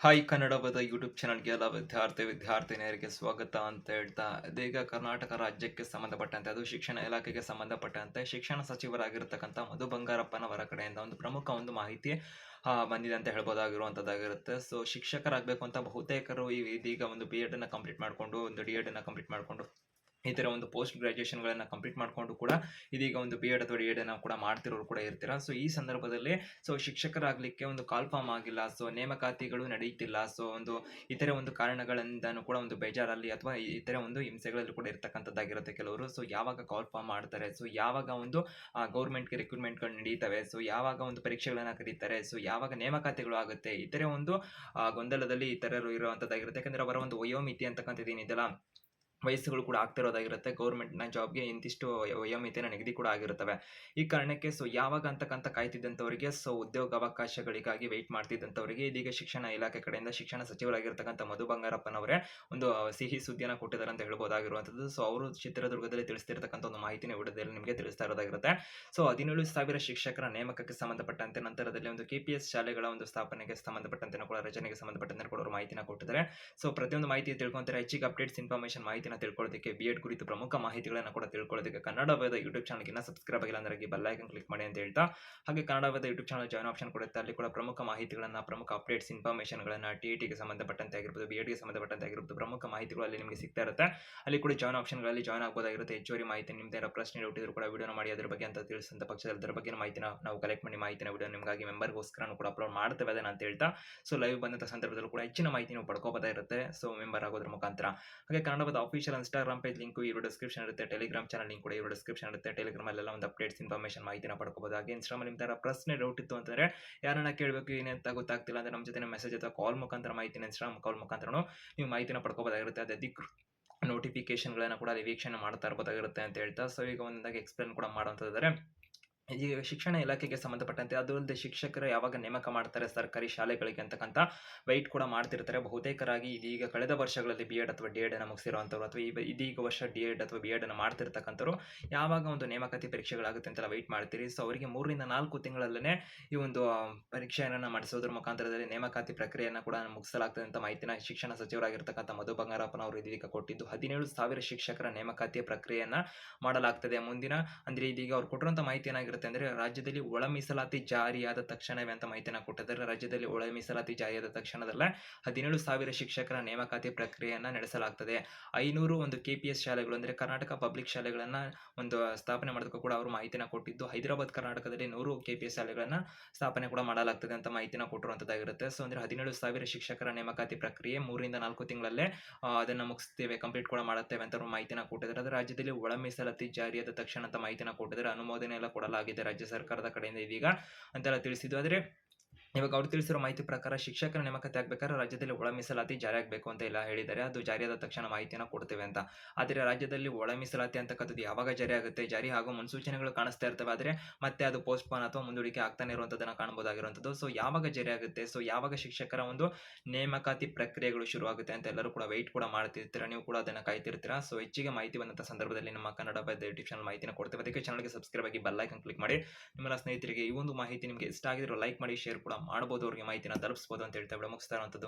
Hi ಕನ್ನಡವಾದ YouTube ಚಾನಲ್ಗೆ ಎಲ್ಲ ವಿದ್ಯಾರ್ಥಿ ವಿದ್ಯಾರ್ಥಿನಿಯರಿಗೆ ಸ್ವಾಗತ ಅಂತ ಹೇಳ್ತಾ ಇದೀಗ ಕರ್ನಾಟಕ ರಾಜ್ಯಕ್ಕೆ ಸಂಬಂಧಪಟ್ಟಂತೆ, ಅದು ಶಿಕ್ಷಣ ಇಲಾಖೆಗೆ ಸಂಬಂಧಪಟ್ಟಂತೆ ಶಿಕ್ಷಣ ಸಚಿವರಾಗಿರ್ತಕ್ಕಂಥ ಮಧು ಬಂಗಾರಪ್ಪನವರ ಕಡೆಯಿಂದ ಒಂದು ಪ್ರಮುಖ ಒಂದು ಮಾಹಿತಿ ಬಂದಿದೆ ಅಂತ ಹೇಳ್ಬೋದಾಗಿರುವಂಥದ್ದಾಗಿರುತ್ತೆ. ಸೊ, ಶಿಕ್ಷಕರಾಗಬೇಕು ಅಂತ ಬಹುತೇಕರು ಈ ಇದೀಗ ಒಂದು ಬಿ ಎಡನ್ನು ಕಂಪ್ಲೀಟ್ ಮಾಡಿಕೊಂಡು, ಒಂದು ಡಿ ಎಡನ್ನು ಕಂಪ್ಲೀಟ್ ಮಾಡಿಕೊಂಡು ಈ ಥರ ಒಂದು ಪೋಸ್ಟ್ ಗ್ರಾಜುಯೇಷನ್ಗಳನ್ನು ಕಂಪ್ಲೀಟ್ ಮಾಡಿಕೊಂಡು ಕೂಡ ಇದೀಗ ಒಂದು ಬಿ ಎಡ್ ಅಥವಾ ಡಿ ಎಡನ್ನು ಕೂಡ ಮಾಡ್ತಿರೋರು ಕೂಡ ಇರ್ತೀರ? ಸೊ ಈ ಸಂದರ್ಭದಲ್ಲಿ ಸೊ ಶಿಕ್ಷಕರಾಗಲಿಕ್ಕೆ ಒಂದು ಕಾಲ್ ಫಾರ್ಮ್ ಆಗಿಲ್ಲ. ಸೊ ನೇಮಕಾತಿಗಳು ನಡೆಯುತ್ತಿಲ್ಲ ಸೊ ಒಂದು ಇತರೆ ಒಂದು ಕಾರಣಗಳಿಂದನೂ ಕೂಡ ಒಂದು ಬೇಜಾರಲ್ಲಿ ಅಥವಾ ಇತರೆ ಒಂದು ಹಿಂಸೆಗಳಲ್ಲಿ ಕೂಡ ಇರ್ತಕ್ಕಂಥದ್ದಾಗಿರುತ್ತೆ ಕೆಲವರು. ಸೊ ಯಾವಾಗ ಕಾಲ್ ಫಾರ್ಮ್ ಮಾಡ್ತಾರೆ? ಸೊ ಯಾವಾಗ ಒಂದು ಗೌರ್ಮೆಂಟ್ಗೆ ರಿಕ್ರೂಟ್ಮೆಂಟ್ಗಳು ನಡೀತವೆ? ಸೊ ಯಾವಾಗ ಒಂದು ಪರೀಕ್ಷೆಗಳನ್ನು ಕರೀತಾರೆ? ಸೊ ಯಾವಾಗ ನೇಮಕಾತಿಗಳು ಆಗುತ್ತೆ? ಇತರೆ ಒಂದು ಗೊಂದಲದಲ್ಲಿ ಇತರರು ಇರುವಂಥದ್ದಾಗಿರುತ್ತೆ. ಯಾಕಂದರೆ ಅವರ ಒಂದು ವಯೋಮಿತಿ ಅಂತಕ್ಕಂಥದ್ದು ಏನಿದೆಯಲ್ಲ ವಯಸ್ಸುಗಳು ಕೂಡ ಆಗ್ತಿರೋದಾಗಿರುತ್ತೆ ಗೌರ್ಮೆಂಟ್ನ ಜಾಬ್ಗೆ ಇಂತಿಷ್ಟು ವಯೋಮಿತಿನ ನಿಗದಿ ಕೂಡ ಆಗಿರುತ್ತವೆ. ಈ ಕಾರಣಕ್ಕೆ ಸೊ, ಯಾವಾಗ ಅಂತಕ್ಕಂಥ ಕಾಯ್ತಿದ್ದಂಥವರಿಗೆ, ಸೊ, ಉದ್ಯೋಗಾವಕಾಶಗಳಿಗಾಗಿ ವೆಯ್ಟ್ ಮಾಡ್ತಿದ್ದಂಥವರಿಗೆ, ಇದೀಗ ಶಿಕ್ಷಣ ಇಲಾಖೆ ಕಡೆಯಿಂದ ಶಿಕ್ಷಣ ಸಚಿವರಾಗಿರ್ತಕ್ಕಂಥ ಮಧು ಬಂಗಾರಪ್ಪನವರೇ ಒಂದು ಸಿಹಿ ಸುದ್ದಿಯನ್ನು ಕೊಟ್ಟಿದ್ದಾರೆ ಅಂತ ಹೇಳ್ಬೋದಾಗಿರುವಂಥದ್ದು. ಸೊ, ಅವರು ಚಿತ್ರದುರ್ಗದಲ್ಲಿ ತಿಳಿಸ್ತಿರ್ತಕ್ಕಂಥ ಒಂದು ಮಾಹಿತಿನ ವಿಡಿಯೋದಲ್ಲಿ ನಿಮಗೆ ತಿಳಿಸ್ತಾ ಇರೋದಾಗಿರುತ್ತೆ. ಸೊ, ಹದಿನೇಳು ಸಾವಿರ ಶಿಕ್ಷಕರ ನೇಮಕಕ್ಕೆ ಸಂಬಂಧಪಟ್ಟಂತೆ ನಂತರದಲ್ಲಿ ಒಂದು ಕೆ ಪಿ ಎಸ್ ಶಾಲೆಗಳ ಒಂದು ಸ್ಥಾಪನೆಗೆ ಸಂಬಂಧಪಟ್ಟಂತೆ ಕೂಡ ರಚನೆಗೆ ಸಂಬಂಧಪಟ್ಟಂತೆ ಕೂಡ ಅವರು ಮಾಹಿತಿನ ಕೊಟ್ಟಿದ್ದಾರೆ. ಸೊ, ಪ್ರತಿಯೊಂದು ಮಾಹಿತಿ ತಿಳ್ಕೊಂತಾರೆ. ಹೆಚ್ಚಿಗೆ ಅಪ್ಡೇಟ್ಸ್ ಇನ್ಫಾರ್ಮೇಷನ್ ಮಾಹಿತಿನ ತಿಳ್ಕೊಳ್ಳೋದಕ್ಕೆ ಬಿ ಎಡ್ ಕುರಿತು ಪ್ರಮುಖ ಮಾಹಿತಿಗಳನ್ನು ಕೂಡ ತಿಳ್ಕೊಳ್ಳೋದಕ್ಕೆ ಕನ್ನಡ ವೇದ ಯೂಟ್ಯೂಬ್ ಚಾನಲ್ಗೆ ಇನ್ನೂ ಸಬ್ಸ್ಕ್ರೈಬ್ ಆಗಿಲ್ಲ ಅಂದ್ರೆ ಬೆಲ್ ಐಕನ್ ಕ್ಲಿಕ್ ಮಾಡಿ ಅಂತ ಹೇಳ್ತಾ, ಹಾಗೆ Kannada Veda YouTube channel join option ಕೊಡುತ್ತೆ ಅಲ್ಲಿ ಕೂಡ ಪ್ರಮುಖ ಮಾಹಿತಿಗಳನ್ನು, ಪ್ರಮುಖ ಅಪ್ಡೇಟ್ಸ್ ಇನ್ಫಾರ್ಮೇಷನ್ಗಳನ್ನು ಟಿ ಟಿಗೆ ಸಂಬಂಧಪಟ್ಟಂತೆ ಆಗಿರ್ಬೋದು ಬಿ ಎಡ್ಗೆ ಸಂಬಂಧಪಟ್ಟಂತೆ ಆಗಿರ್ಬೋದು ಪ್ರಮುಖ ಮಾಹಿತಿಗಳು ಅಲ್ಲಿ ನಿಮಗೆ ಸಿಗ್ತಾ ಇರುತ್ತೆ. ಅಲ್ಲಿ ಕೂಡ ಜಾಯ್ನ್ ಆಪ್ಷನ್ಗಳಲ್ಲಿ ಜಾಯ್ನ್ ಆಗ್ಬೋದಾಗಿರುತ್ತೆ. ಹೆಚ್ಚುವರಿ ಮಾಹಿತಿ ನಿಮ್ದೇ ಇರೋ ಪ್ರಶ್ನೆ ಹುಟ್ಟಿದ್ರು ಕೂಡ ವಿಡಿಯೋನ ಮಾಡಿ, ಅದ್ರ ಬಗ್ಗೆ ಅಂತ ತಿಳಿಸಿದಂಥ ಪಕ್ಷದಲ್ಲಿ ಅದರ ಬಗ್ಗೆ ಮಾಹಿತಿನ ನಾವು ಕಲೆಕ್ಟ್ ಮಾಡಿ, ಮಾಹಿತಿನ ವಿಡಿಯೋ ನಿಮಗಾಗಿ ಮೆಂಬರ್ಗೋಸ್ಕರ ಕೂಡ ಅಪ್ಲೋಡ್ ಮಾಡ್ತೇವೆ ಅದನ್ನ ಅಂತ ಹೇಳ್ತಾ ಸೊ ಲೈವ್ ಬಂದಂಥ ಸಂದರ್ಭದಲ್ಲೂ ಕೂಡ ಹೆಚ್ಚಿನ ಮಾಹಿತಿ ನೀವು ಪಡ್ಕೋಬೋದಾಗಿರುತ್ತೆ. ಸೊ ಮೆಂಬರ್ ಆಗೋದ್ರ ಮುಖಾಂತರ. ಹಾಗೆ ಕನ್ನಡದ ಆಫಿಷಿಯಲ್ ಇನ್ಸ್ಟಾಗ್ರಾಮ್ ಪೇಜ್ ಲಿಂಕ್ ಇರೋ ಡಿಸ್ಕ್ರಿಪ್ಷನ್ ಇರುತ್ತೆ. ಟೆಲಿಗ್ರಾಮ್ ಚಾನಲ್ ಲಿಂಕ್ ಕೂಡ ಇರೋ ಡಿಸ್ಕ್ರಿಪ್ಷನ್ ಇರುತ್ತೆ. ಟೆಲಿಗ್ರಾಮ್ ಅಲ್ಲೆಲ್ಲ ಒಂದು ಅಪ್ಡೇಟ್ಸ್ ಇನ್ಫಾರ್ಮೇಷನ್ ಮಾಹಿತಿನ ಪಡ್ಕೋಬಹುದು ಹಾಗೆ ಇನ್ಸ್ಟಾಗ್ರಾಮ್ ನಿಮ್ಮ ತರ ಪ್ರಶ್ನೆ ಡೌಟ್ ಇತ್ತು ಅಂತಂದ್ರೆ ಯಾರನ್ನ ಕೇಳಬೇಕು, ಏನಂತ ಗೊತ್ತಾಗ್ತಿಲ್ಲ ಅಂದ್ರೆ ನಮ್ಮ ಜೊತೆ ಮೆಸೇಜ್ ಅಥವಾ ಕಾಲ್ ಮುಖಾಂತರ ಮಾಹಿತಿನ ಇನ್ಸ್ಟಾಗ್ರಾಮ್ ಕಾಲ್ ಮುಖಾಂತರನೂ ನೀವು ಮಾಹಿತಿನ ಪಡ್ಕೋಬಹುದಾಗಿರುತ್ತೆ ಅದೇ ಅಧಿಕೃತ ನೋಟಿಫಿಕೇಶನ್ಗಳನ್ನು ಕೂಡ ಅಲ್ಲಿ ವೀಕ್ಷಣೆ ಮಾಡ್ತಾ ಇರ್ಬೋದಾಗಿರುತ್ತೆ ಅಂತ ಹೇಳ್ತಾ. ಸೊ ಈಗ ಒಂದಾಗಿ ಎಕ್ಸ್ಪ್ಲೇನ್ ಕೂಡ ಮಾಡುವಂಥದ್ದರೆ ಈಗ ಶಿಕ್ಷಣ ಇಲಾಖೆಗೆ ಸಂಬಂಧಪಟ್ಟಂತೆ ಅದು ಅಲ್ಲದೆ ಶಿಕ್ಷಕರು ಯಾವಾಗ ನೇಮಕ ಮಾಡ್ತಾರೆ, ಸರ್ಕಾರಿ ಶಾಲೆಗಳಿಗೆ ಅಂತಕ್ಕಂಥ ವೆಯ್ಟ್ ಕೂಡ ಮಾಡ್ತಿರ್ತಾರೆ. ಬಹುತೇಕರಾಗಿ ಇದೀಗ ಕಳೆದ ವರ್ಷಗಳಲ್ಲಿ ಬಿ ಎಡ್ ಅಥವಾ ಡಿ ಅನ್ನು ಮುಗಿಸಿರುವಂಥವ್ರು ಅಥವಾ ಇದೀಗ ವರ್ಷ ಡಿ ಎಡ್ ಅಥವಾ ಬಿ ಅನ್ನು ಮಾಡ್ತಿರ್ತಕ್ಕಂಥವ್ರು ಯಾವಾಗ ಒಂದು ನೇಮಕಾತಿ ಪರೀಕ್ಷೆಗಳಾಗುತ್ತೆ ಅಂತೆಲ್ಲ ವೈಟ್ ಮಾಡ್ತೀರಿ. ಸೊ ಅವರಿಗೆ ಮೂರರಿಂದ ನಾಲ್ಕು ತಿಂಗಳಲ್ಲೇ ಈ ಒಂದು ಪರೀಕ್ಷೆಯನ್ನು ಮಾಡಿಸೋದ್ರ ಮುಖಾಂತರದಲ್ಲಿ ನೇಮಕಾತಿ ಪ್ರಕ್ರಿಯೆಯನ್ನು ಕೂಡ ಮುಗಿಸಲಾಗ್ತದೆ ಅಂತ ಮಾಹಿತಿನ ಶಿಕ್ಷಣ ಸಚಿವರಾಗಿರ್ತಕ್ಕಂಥ ಮಧು ಬಂಗಾರಪ್ಪನವರು ಇದೀಗ ಕೊಟ್ಟಿದ್ದು. ಹದಿನೇಳು ಸಾವಿರ ಶಿಕ್ಷಕರ ನೇಮಕಾತಿಯ ಪ್ರಕ್ರಿಯೆಯನ್ನು ಮಾಡಲಾಗ್ತದೆ ಮುಂದಿನ. ಅಂದ್ರೆ ಇದೀಗ ಅವ್ರು ಕೊಟ್ಟಿರುವಂಥ ಮಾಹಿತಿ ಏನಾಗಿರುತ್ತೆ ಅಂದ್ರೆ ರಾಜ್ಯದಲ್ಲಿ ಒಳ ಮೀಸಲಾತಿ ಜಾರಿಯಾದ ತಕ್ಷಣವೇ ಅಂತ ಮಾಹಿತಿನ ಕೊಟ್ಟಿದ್ದಾರೆ. ರಾಜ್ಯದಲ್ಲಿ ಒಳ ಮೀಸಲಾತಿ ಜಾರಿಯಾದ ತಕ್ಷಣದಲ್ಲೇ ಹದಿನೇಳು ಸಾವಿರ ಶಿಕ್ಷಕರ ನೇಮಕಾತಿ ಪ್ರಕ್ರಿಯೆಯನ್ನ ನಡೆಸಲಾಗ್ತದೆ. ಐನೂರು ಒಂದು ಕೆ ಪಿ ಎಸ್ ಶಾಲೆಗಳು ಅಂದ್ರೆ ಕರ್ನಾಟಕ ಪಬ್ಲಿಕ್ ಶಾಲೆಗಳನ್ನ ಒಂದು ಸ್ಥಾಪನೆ ಮಾಡೋದಕ್ಕೂ ಕೂಡ ಅವರು ಮಾಹಿತಿನ ಕೊಟ್ಟಿದ್ದು. ಹೈದರಾಬಾದ್, ಕರ್ನಾಟಕದಲ್ಲಿ ನೂರು ಕೆ ಪಿ ಎಸ್ ಶಾಲೆಗಳನ್ನ ಸ್ಥಾಪನೆ ಕೂಡ ಮಾಡಲಾಗ್ತದೆ ಅಂತ ಮಾಹಿತಿನ ಕೊಟ್ಟಿರುವಂಥದ್ದಾಗಿರುತ್ತೆ ಸೊ ಅಂದ್ರೆ ಹದಿನೇಳು ಸಾವಿರ ಶಿಕ್ಷಕರ ನೇಮಕಾತಿ ಪ್ರಕ್ರಿಯೆ ಮೂರಿಂದ ನಾಲ್ಕು ತಿಂಗಳಲ್ಲೇ ಅದನ್ನ ಮುಗಿಸ್ತೇವೆ, ಕಂಪ್ಲೀಟ್ ಕೂಡ ಮಾಡುತ್ತೇವೆ ಅಂತ ಅವರು ಮಾಹಿತಿನ ಕೊಟ್ಟಿದ್ದಾರೆ. ಅದು ರಾಜ್ಯದಲ್ಲಿ ಒಳ ಮೀಸಲಾತಿ ಜಾರಿಯಾದ ತಕ್ಷಣ ಅಂತ ಮಾಹಿತಿನ ಕೊಟ್ಟಿದ್ದಾರೆ. ಅನುಮೋದನೆ ಎಲ್ಲ ಕೊಡಲಾಗಿದೆ. ರಾಜ್ಯ ಸರ್ಕಾರದ ಕಡೆಯಿಂದ ಇದೀಗ ಅಂತೆಲ್ಲ ತಿಳಿಸಿದ್ದು. ಆದರೆ ಇವಾಗ ಅವ್ರು ತಿಳಿಸಿರೋ ಮಾಹಿತಿ ಪ್ರಕಾರ ಶಿಕ್ಷಕರ ನೇಮಕಾತಿ ಆಗಬೇಕಾದ್ರೆ ರಾಜ್ಯದಲ್ಲಿ ಒಳ ಮೀಸಲಾತಿ ಜಾರಿ ಆಗಬೇಕು ಅಂತ ಎಲ್ಲ ಹೇಳಿದ್ದಾರೆ. ಅದು ಜಾರಿಯಾದ ತಕ್ಷಣ ಮಾಹಿತಿಯನ್ನು ಕೊಡ್ತೇವೆ ಅಂತ. ಆದರೆ ರಾಜ್ಯದಲ್ಲಿ ಒಳ ಮೀಸಲಾತಿ ಅಂತಕ್ಕಂಥದ್ದು ಯಾವಾಗ ಜಾರಿ ಆಗುತ್ತೆ, ಜಾರಿ ಹಾಗೂ ಮುನ್ಸೂಚನೆಗಳು ಕಾಣಿಸ್ತಾ ಇರ್ತವೆ. ಆದರೆ ಮತ್ತೆ ಅದು ಪೋಸ್ಟ್ಪೋನ್ ಅಥವಾ ಮುಂದೂಡಿಕೆ ಆಗ್ತಾನೆ ಇರುವಂಥದ್ದನ್ನು ಕಾಣಬಹುದಾಗಿರುವಂಥದ್ದು ಸೊ ಯಾವಾಗ ಜಾರಿ ಆಗುತ್ತೆ? ಸೊ ಯಾವಾಗ ಶಿಕ್ಷಕರ ಒಂದು ನೇಮಕಾತಿ ಪ್ರಕ್ರಿಯೆಗಳು ಶುರುವಾಗುತ್ತೆ ಅಂತ ಎಲ್ಲರೂ ಕೂಡ ವೆಯ್ಟ್ ಕೂಡ ಮಾಡ್ತಿರ್ತೀರಾ? ನೀವು ಕೂಡ ಅದನ್ನು ಕಾಯ್ತಿರ್ತೀರಾ? ಸೊ ಹೆಚ್ಚಿಗೆ ಮಾಹಿತಿ ಬಂದಂಥ ಸಂದರ್ಭದಲ್ಲಿ ನಮ್ಮ ಕನ್ನಡ ಬೈದ ಯೂಟ್ಯೂಬ್ ಚಾನಲ್ ಮಾಹಿತಿನ ಕೊಡ್ತೇವೆ. ಅದಕ್ಕೆ ಚಾನಲ್ಗೆ ಸಬ್ಸ್ಕ್ರೈಬ್ ಆಗಿ ಬೆಲ್ ಕ್ಲಿಕ್ ಮಾಡಿ. ನಿಮ್ಮ ಸ್ನೇಹಿತರಿಗೆ ಈ ಒಂದು ಮಾಹಿತಿ ನಿಮಗೆ ಇಷ್ಟ ಆಗಿದ್ರೆ ಲೈಕ್ ಮಾಡಿ ಶೇರ್ ಕೂಡ ಮಾಡ್ಬೋದು ಅವ್ರಿಗೆ ಮಾಹಿತಿನ ತಲುಪಿಸ್ಬೋದು ಅಂತ ಹೇಳ್ತಾ ಬಿಡ ಮುಗಿಸ್ತಾ ಇರುವಂಥದ್ದು.